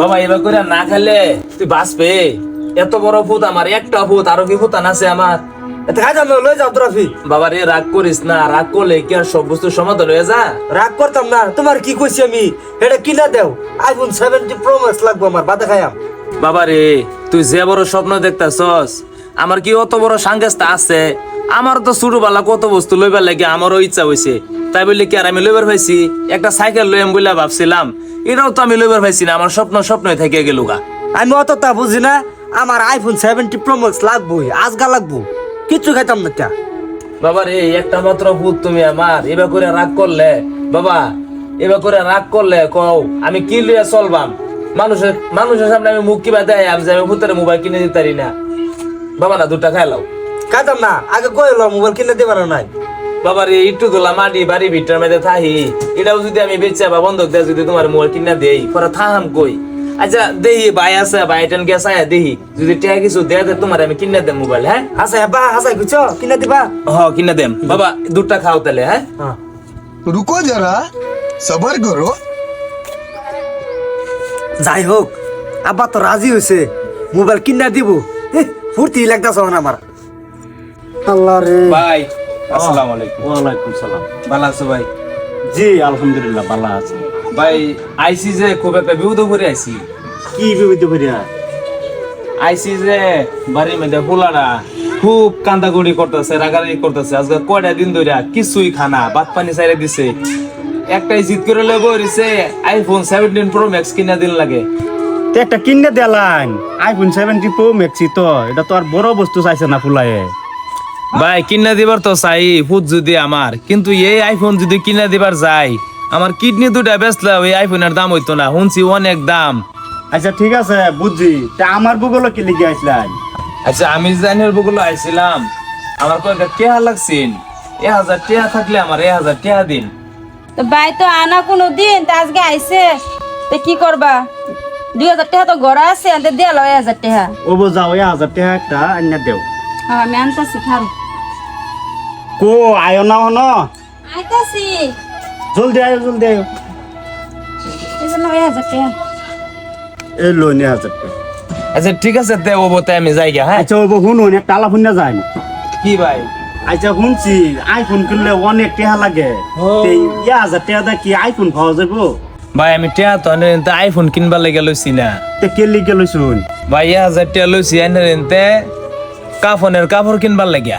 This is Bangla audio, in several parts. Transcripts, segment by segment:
বাবা এবার করে না খেলে তুই বাঁচবে। এত বড় ভূত আমার একটা ভূত আরও কি ভূতান আছে আমার? বাবা রে রাগ করিস না রাগ করলে কি আর সব বস্তু সমাধান হয়ে যা রাগ করতাম না তোমার কি কইছি আমি? এটা কিনা দেও। আইফোন সেভেন্টি প্রো ম্যাক্স লাগবে আমার বাদে খাইয়াম। বাবা রে তুই যে বড় স্বপ্ন দেখতাছস আমার কি অত বড় সাংগেস্তা আছে? আমার তো ছোটবেলা কত বস্তু লইবার লাগে আমারও ইচ্ছা হইছে। তাই বলে কি আর আমি লইবার পাইছি একটা সাইকেল লইম বলে ভাবছিলাম। এটাও তো আমি লইবার পাইছি না আমার স্বপ্ন স্বপ্নই থেকে গেল গা। আমি অত তা বুঝি না আমার আইফোন সেভেন্টি প্রো ম্যাক্স লাগবই আজগা লাগবো কিচ্ছু খাইতাম না তা। বাবা রে একটা মাত্র ভূত তুমি আমার এবার করে রাগ করলে বাবা এবার করে রাগ করলে কও আমি কি লিয়ে চলবাম? মানুষের মানুষের সামনে আমি মুখ কিবা দেয় আমি যে আমি ভূতের মোবাইল কিনে দিতে পারি না। বাবা না দুটা খাই খাইলাও কাটাম না আগে কইল মোবাইল কিনে দেবার নাই। বাবা এই একটু দোলা মাটি বাড়ি ভিটার মধ্যে থাহি। এটাও যদি আমি বেচা বা বন্ধক দেয় যদি তোমার মোবাইল কিনা দেই পরে থাহাম কই? আচ্ছা দেহি ভাই আছে ভাই টান গ্যাস আয়া দেহি। যদি টাকা কিছু দেয় দে তোমার আমি কিনা দেম মোবাইল হ্যাঁ? আচ্ছা বা আচ্ছা কিছু কিনা দিবা? হ কিনা দেম। বাবা দুধটা খাও তাহলে হ্যাঁ? হ্যাঁ। রুকো যারা সবার করো যাই হোক আব্বা তো রাজি হয়েছে মোবাইল কিনা দিব। ফুর্তি লাগতেছে আমার। আল্লাহ রে। ভাই আসসালামু আলাইকুম। ওয়ালাইকুম সালাম। ভালো আছো ভাই? জি আলহামদুলিল্লাহ ভালো আছে। ভাই আইসি যে খুব একটা বিপদ করে আইসি। কি বিবিধ করিয়া আইসি যে বাড়ির মধ্যে পোলারা খুব কান্দাগুড়ি করতেছে রাগারাগি করতেছে। আজকে কয়টা দিন ধরে কিছুই খানা ভাত পানি চাইরে দিছে। একটাই জিদ করে লয়ে বইছে আইফোন সেভেন্টিন প্রো ম্যাক্স কিনা দিন লাগে। তো একটা কিনে দেলাইন আইফোন সেভেন্টি প্রো ম্যাক্সি তো এটা তো আর বড় বস্তু চাইছে না ফুলায়ে। ভাই কিনা দিবার তো চাই ফুট যদি আমার। কিন্তু এই আইফোন যদি কিনা দিবার যাই আমার কিডনি দুটা বেচলে ওই আইফোনের দাম হইতো না শুনছি অনেক দাম। আচ্ছা ঠিক আছে বুঝছি। তা আমার বুগলো কি লিখে আসলেন আচ্ছা আমি জানির বগুলো আইছিলাম। আমার কয়েকটা টেহা লাগছিল। এ হাজার টেহা থাকলে আমার এ হাজার টেহা দিন। তো বাই তো আনা কোনো দিন তা আজকে আইছে। তো কি করবা? দুই হাজার টাকা তো গড়া আছে আনতে দিয়ে লয় হাজার টাকা ও বোঝাও এই হাজার টাকা একটা আন্না দেও। হ্যাঁ আমি আনতাছি খারো কো আয়ো না হন। আইতাছি। জলদি আয়ো জলদি আয়ো। এই যে লয় হাজার টাকা এই লো নে হাজার টাকা আচ্ছা ঠিক আছে তে ও বতে আমি যাই গা হ্যাঁ? আচ্ছা ও শুন একটা আলা শুনে যায় কি ভাই? আচ্ছা শুনছি আইফোন কিনলে অনেক টাকা লাগে। ইয়া হাজার টাকা দিয়ে কি আইফোন পাওয়া যাব ভাই আমি টেহা তো আনতে আইফোন কিনবার লাগে লইছি না। তে কে লিখে লইছুন ভাই এ হাজার টেহা লইছি আনতে কাফনের কাপড় কিনবার লাগিয়া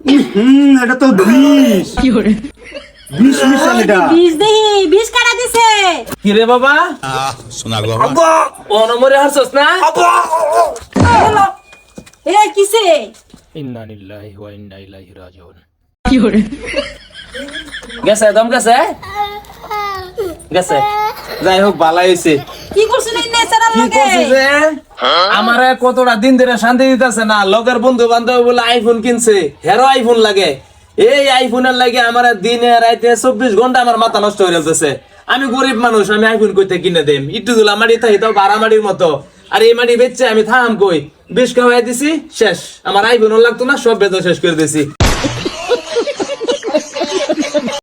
হুম এটা তো বিষ। বিষ মিশাল এটা। বিষ দেহি বিষ কাটা দিছে? কি রে বাবা? सुना অনমরে হারছস না? বলো এ কিসে? ইন্না লিল্লাহি ওয়া ইন্না ইলাইহি রাজিউন। গেছে দম গেছে? গেছে। যাই হোক ভালাই হইছে কি করছিস এই নেচারাল কি লাগে? করছিস যে আমার কতটা দিন ধরে শান্তি দিতেছে না। লগের বন্ধু বান্ধব বলে আইফোন কিনছে। হেরো আইফোন লাগে। এই আইফোনের লাগে আমার দিনে রাইতে চব্বিশ ঘণ্টা আমার মাথা নষ্ট হয়ে যাচ্ছে আমি গরিব মানুষ আমি আইফোন কইতে কিনে দেম। একটু দুলা মাটি থাকি তো বারা মাটির মতো। আর এই মাটি বেচছে আমি থাম কই। বিষ খাওয়াই দিছি শেষ। আমার আইফোন লাগতো না সব বেতন শেষ করে দিছি।